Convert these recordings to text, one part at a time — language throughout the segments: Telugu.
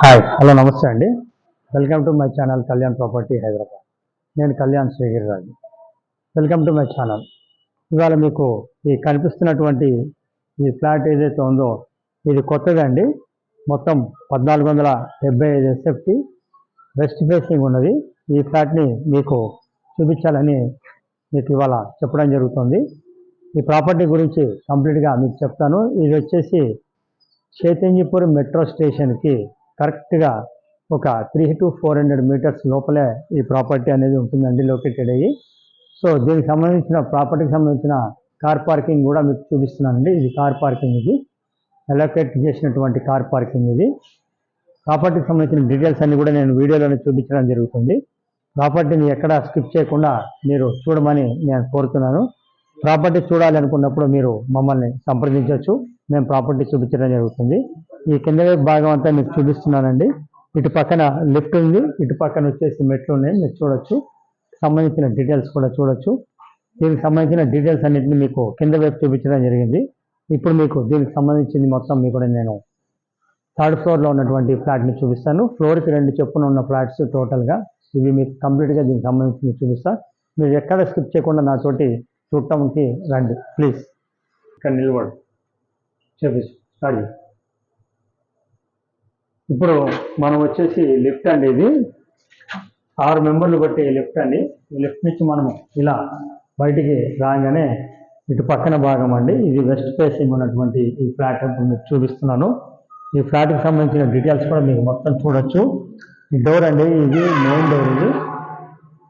హాయ్ హలో నమస్తే అండి. Welcome to my channel Kalyan property Hyderabad నేను Kalyan Srigiriraju. Welcome to my channel ఇవాళ మీకు ఈ కనిపిస్తున్నటువంటి ఈ ఫ్లాట్ ఏదైతే ఉందో ఇది కొత్తది అండి. మొత్తం పద్నాలుగు వందల డెబ్బై ఐదు ఎస్ఎఫ్టీ వెస్ట్ ఫేసింగ్ ఉన్నది. ఈ ఫ్లాట్ని మీకు చూపించాలని మీకు ఇవాళ చెప్పడం జరుగుతుంది. ఈ ప్రాపర్టీ గురించి కంప్లీట్గా మీకు చెప్తాను. ఇది వచ్చేసి చైతన్యపురం మెట్రో స్టేషన్కి కరెక్ట్గా ఒక three to four hundred metres లోపలే ఈ ప్రాపర్టీ అనేది ఉంటుందండి లొకేటెడ్ అయ్యి. సో దీనికి సంబంధించిన ప్రాపర్టీకి సంబంధించిన కార్ పార్కింగ్ కూడా మీకు చూపిస్తున్నానండి. ఇది కార్ పార్కింగ్ ఇది. అలొకేట్ చేసినటువంటి కార్ పార్కింగ్ ఇది. ప్రాపర్టీకి సంబంధించిన డీటెయిల్స్ అన్ని కూడా నేను వీడియోలోనే చూపించడం జరుగుతుంది. ప్రాపర్టీని ఎక్కడ స్కిప్ చేయకుండా మీరు చూడమని నేను కోరుతున్నాను. ప్రాపర్టీ చూడాలి అనుకున్నప్పుడు మీరు మమ్మల్ని సంప్రదించవచ్చు. మేము ప్రాపర్టీ చూపించడం జరుగుతుంది. ఈ కింద వైపు భాగం అంతా మీకు చూపిస్తున్నానండి. ఇటు పక్కన లిఫ్ట్ ఉంది. ఇటు పక్కన వచ్చేసి మెట్లు ఉన్నాయి. మీరు చూడొచ్చు. సంబంధించిన డీటెయిల్స్ కూడా చూడొచ్చు. దీనికి సంబంధించిన డీటెయిల్స్ అన్నింటినీ మీకు కింద వైపు చూపించడం జరిగింది. ఇప్పుడు మీకు దీనికి సంబంధించింది మొత్తం మీకు కూడా నేను థర్డ్ ఫ్లోర్లో ఉన్నటువంటి ఫ్లాట్ని చూపిస్తాను. ఫ్లోర్కి రెండు చొప్పున ఉన్న ఫ్లాట్స్ టోటల్గా ఇవి మీకు కంప్లీట్గా దీనికి సంబంధించి చూపిస్తాను మీరు ఎక్కడ స్కిప్ చేయకుండా నాతోటి చూడటానికి రండి. ప్లీజ్. ఇక్కడ నిలబడు. చూపించు స్టార్ట్ ఇప్పుడు మనం వచ్చేసి లిఫ్ట్ అండి ఇది. ఆరు మెంబర్లు బట్టి లిఫ్ట్ అండి ఈ లిఫ్ట్ నుంచి మనము ఇలా బయటికి రాగానే ఇటు పక్కన భాగం అండి. ఇది వెస్ట్ ఫేసింగ్ ఉన్నటువంటి ఈ ఫ్లాట్ మీకు చూపిస్తున్నాను. ఈ ఫ్లాట్కి సంబంధించిన డీటెయిల్స్ కూడా మీకు మొత్తం చూడొచ్చు. ఈ డోర్ అండి ఇది మెయిన్ డోర్ ఇది.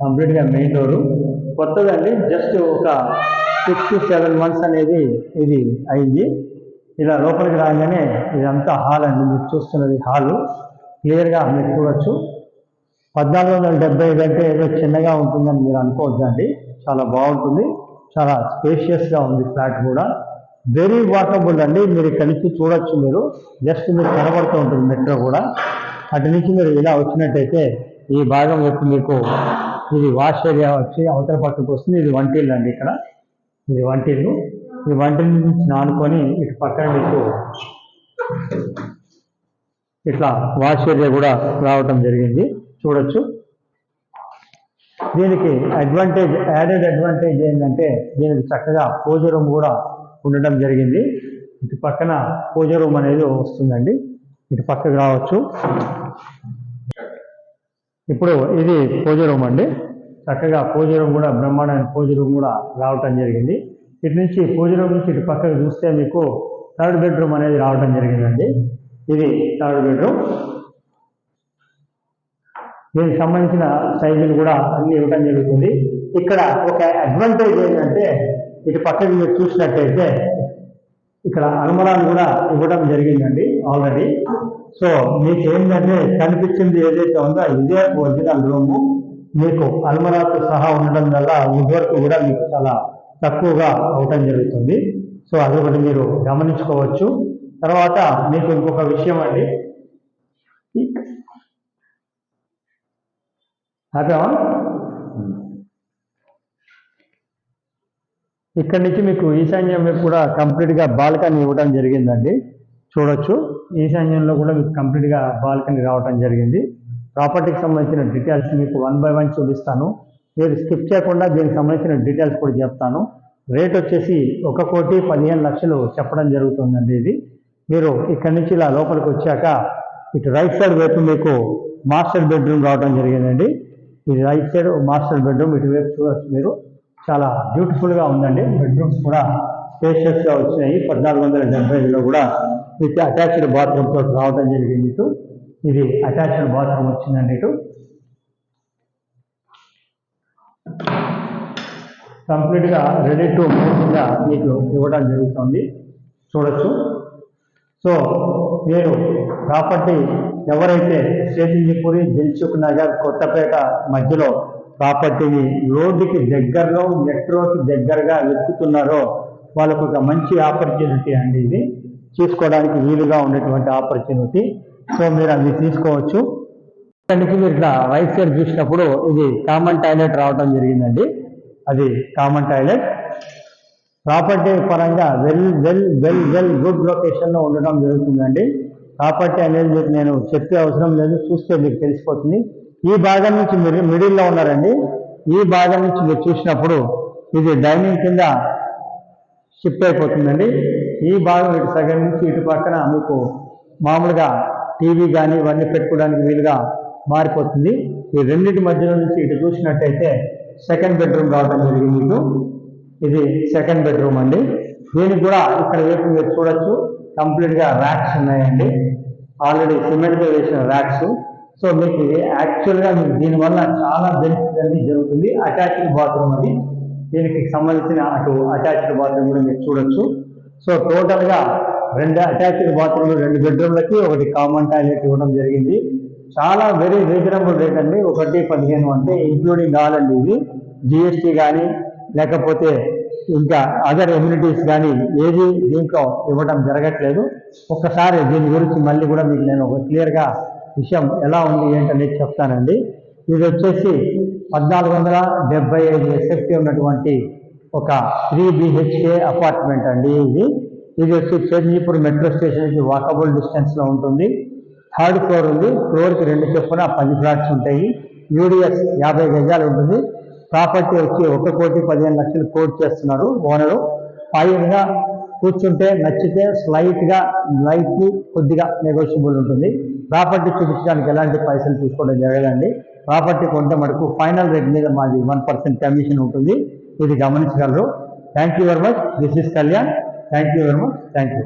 కంప్లీట్గా మెయిన్ డోరు కొత్తదండి జస్ట్ ఒక సిక్స్ టు సెవెన్ మంత్స్ అనేది ఇది అయింది. ఇలా లోపలికి రాగానే ఇదంతా హాల్ అండి. మీరు చూస్తున్నది హాలు. క్లియర్గా మీరు చూడొచ్చు. పద్నాలుగు వందల డెబ్బై ఐదు అంటే ఏదో చిన్నగా ఉంటుందని మీరు అనుకోవద్దండి. చాలా బాగుంటుంది. చాలా స్పేషియస్గా ఉంది ఫ్లాట్ కూడా. వెరీ వాకబుల్ అండి. మీరు ఇక్కడి నుంచి చూడొచ్చు మీరు. జస్ట్ మీరు కనబడుతూ ఉంటుంది మెట్రో కూడా. అటు నుంచి మీరు ఇలా వచ్చినట్టయితే ఈ భాగం వైపు మీకు ఇది వాష్ ఏరియా వచ్చి అవతల పక్కకు వస్తుంది. ఇది వంటిల్లు అండి ఇక్కడ. ఇది వంటిల్లు. ఈ వంటిల్లు నుంచి ఆనుకొని ఇటు పక్కన మీకు ఇట్లా వాష్ ఏరియా కూడా రావటం జరిగింది. చూడొచ్చు. దీనికి అడ్వాంటేజ్ యాడెడ్ అడ్వాంటేజ్ ఏంటంటే దీనికి చక్కగా పూజ రూమ్ కూడా ఉండటం జరిగింది. ఇటు పక్కన పూజ రూమ్ అనేది వస్తుందండి. ఇటు పక్కకు రావచ్చు. ఇప్పుడు ఇది పూజ రూమ్ అండి. చక్కగా పూజ రూమ్ కూడా బ్రహ్మాండమైన పూజ రూమ్ కూడా రావటం జరిగింది. ఇటు నుంచి పూజరం నుంచి ఇటు పక్కకు చూస్తే మీకు థర్డ్ బెడ్రూమ్ అనేది రావడం జరిగిందండి. ఇది థర్డ్ బెడ్రూమ్. దీనికి సంబంధించిన సైజులు కూడా అన్ని ఇవ్వడం జరుగుతుంది. ఇక్కడ ఒక అడ్వాంటేజ్ ఏంటంటే ఇటు పక్కకి మీరు చూసినట్టయితే ఇక్కడ అనుమరాలు కూడా ఇవ్వడం జరిగిందండి ఆల్రెడీ సో మీకు ఏంటంటే కనిపించింది ఏదైతే ఉందో ఇదే ఒరిజినల్ రూము. మీకు అల్మరాతో సహా ఉండడం వల్ల ఇదివరకు కూడా మీకు చాలా తక్కువగా అవటం జరుగుతుంది. సో అది ఒకటి మీరు గమనించుకోవచ్చు. తర్వాత మీకు ఇంకొక విషయం అండి. ఆపామా ఇక్కడి నుంచి మీకు ఈశాన్యం వైపు కూడా కంప్లీట్గా బాల్కనీ ఇవ్వడం జరిగిందండి. చూడొచ్చు. ఈశాన్యంలో కూడా మీకు కంప్లీట్గా బాల్కనీ రావడం జరిగింది. ప్రాపర్టీకి సంబంధించిన డీటెయిల్స్ మీకు వన్ బై వన్ చూపిస్తాను. మీరు స్కిప్ చేయకుండా దీనికి సంబంధించిన డీటెయిల్స్ కూడా చెప్తాను. రేట్ వచ్చేసి ఒక కోటి పదిహేను లక్షలు చెప్పడం జరుగుతుందండి ఇది. మీరు ఇక్కడి నుంచి ఇలా లోపలికి వచ్చాక ఇటు రైట్ సైడ్ వైపు మీకు మాస్టర్ బెడ్రూమ్ రావడం జరిగిందండి. ఇది రైట్ సైడ్ మాస్టర్ బెడ్రూమ్ ఇటువైపు చూడవచ్చు మీరు. చాలా బ్యూటిఫుల్గా ఉందండి. బెడ్రూమ్స్ కూడా స్పేషియస్గా వచ్చినాయి. పద్నాలుగు వందల డెబ్బై ఐదులో కూడా విత్ అటాచ్డ్ బాత్రూమ్తో రావడం జరిగింది ఇటు. ఇది అటాచ్డ్ బాత్రూమ్ వచ్చిందండి ఇటు. కంప్లీట్గా రెడీ టు మూవ్గా మీకు ఇవ్వడం జరుగుతుంది. చూడొచ్చు. సో మీరు ప్రాపర్టీ ఎవరైతే సేతింజిపూరి దిల్సుఖ్ నగర్ కొత్తపేట మధ్యలో ప్రాపర్టీని రోడ్డుకి దగ్గరలో మెట్రోకి దగ్గరగా వెతుకుతున్నారో వాళ్ళకు ఒక మంచి ఆపర్చునిటీ అండి ఇది. తీసుకోవడానికి వీలుగా ఉండేటువంటి ఆపర్చునిటీ. సో మీరు అది తీసుకోవచ్చు. దానికి మీరు ఇట్లా రైట్ సైడ్ చూసినప్పుడు ఇది కామన్ టాయిలెట్ రావడం జరిగిందండి. అది కామన్ టాయిలెట్ ప్రాపర్టీ పరంగా well well well well good లొకేషన్లో ఉండడం జరుగుతుందండి. ప్రాపర్టీ అనేది మీకు నేను చెప్పే అవసరం లేదు చూస్తే మీకు తెలిసిపోతుంది. ఈ భాగం నుంచి మీరు మిడిల్లో ఉన్నారండి. ఈ భాగం నుంచి మీరు చూసినప్పుడు ఇది డైనింగ్ కింద షిఫ్ట్ అయిపోతుందండి. ఈ భాగం ఇటు సగం నుంచి ఇటు పక్కన మీకు మామూలుగా టీవీ కానీ ఇవన్నీ పెట్టుకోవడానికి వీలుగా మారిపోతుంది. ఈ రెండింటి మధ్యలో నుంచి ఇటు చూసినట్టయితే సెకండ్ బెడ్రూమ్ రావడం జరిగింది మీకు. ఇది సెకండ్ బెడ్రూమ్ అండి. దీనికి కూడా ఇక్కడ వైపు మీరు చూడొచ్చు? కంప్లీట్గా ర్యాక్స్ ఉన్నాయండి. ఆల్రెడీ సిమెంట్తో వేసిన ర్యాక్స్ సో మీకు ఇది యాక్చువల్గా మీకు దీనివల్ల చాలా బెనిఫిట్ అనేది జరుగుతుంది. అటాచ్డ్ బాత్రూమ్ అది. దీనికి సంబంధించిన అటు అటాచ్డ్ బాత్రూమ్ కూడా మీరు చూడొచ్చు. సో టోటల్గా రెండు అటాచ్డ్ బాత్రూమ్లు రెండు బెడ్రూమ్లకి ఒకటి కామన్ టాయిలెట్ ఇవ్వడం జరిగింది. చాలా వెరీ రీజనబుల్ రేట్ అండి. ఒకటి పదిహేను అంటే ఇంక్లూడింగ్ ఆల్ అండి ఇది జిఎస్టీ కానీ లేకపోతే ఇంకా అదర్ ఎమ్యూనిటీస్ కానీ ఏది దీంట్లో ఇవ్వడం జరగట్లేదు. ఒక్కసారి దీని గురించి మళ్ళీ కూడా మీకు నేను ఒక క్లియర్గా విషయం ఎలా ఉంది ఏంటనేది చెప్తానండి. ఇది వచ్చేసి పద్నాలుగు వందల డెబ్బై ఐదు ఎస్ఎఫ్టీ ఉన్నటువంటి ఒక త్రీ బిహెచ్కే అపార్ట్మెంట్ అండి ఇది. ఇది వచ్చి చెంజీపూర్ మెట్రో స్టేషన్కి వాకబుల్ డిస్టెన్స్లో ఉంటుంది. థర్డ్ ఫ్లోర్ ఉంది. ఫ్లోర్కి రెండు చొప్పున పది ఫ్లాట్స్ ఉంటాయి. యూడిఎస్ యాభై గజాలు ఉంటుంది. ప్రాపర్టీ వచ్చి ఒక కోటి పదిహేను లక్షలు కోట్ చేస్తున్నారు ఓనరు. పైగా కూర్చుంటే నచ్చితే స్లైట్గా లైట్లీ కొద్దిగా నెగోషియబుల్ ఉంటుంది. ప్రాపర్టీ చూపించడానికి ఎలాంటి పైసలు తీసుకోవడం జరగదండి. ప్రాపర్టీ కొంటే మటుకు ఫైనల్ రేట్ మీద మాది వన్ పర్సెంట్ కమిషన్ ఉంటుంది. ఇది గమనించగలరు. Thank you very much. This is Kalyan. Thank you very much. Thank you.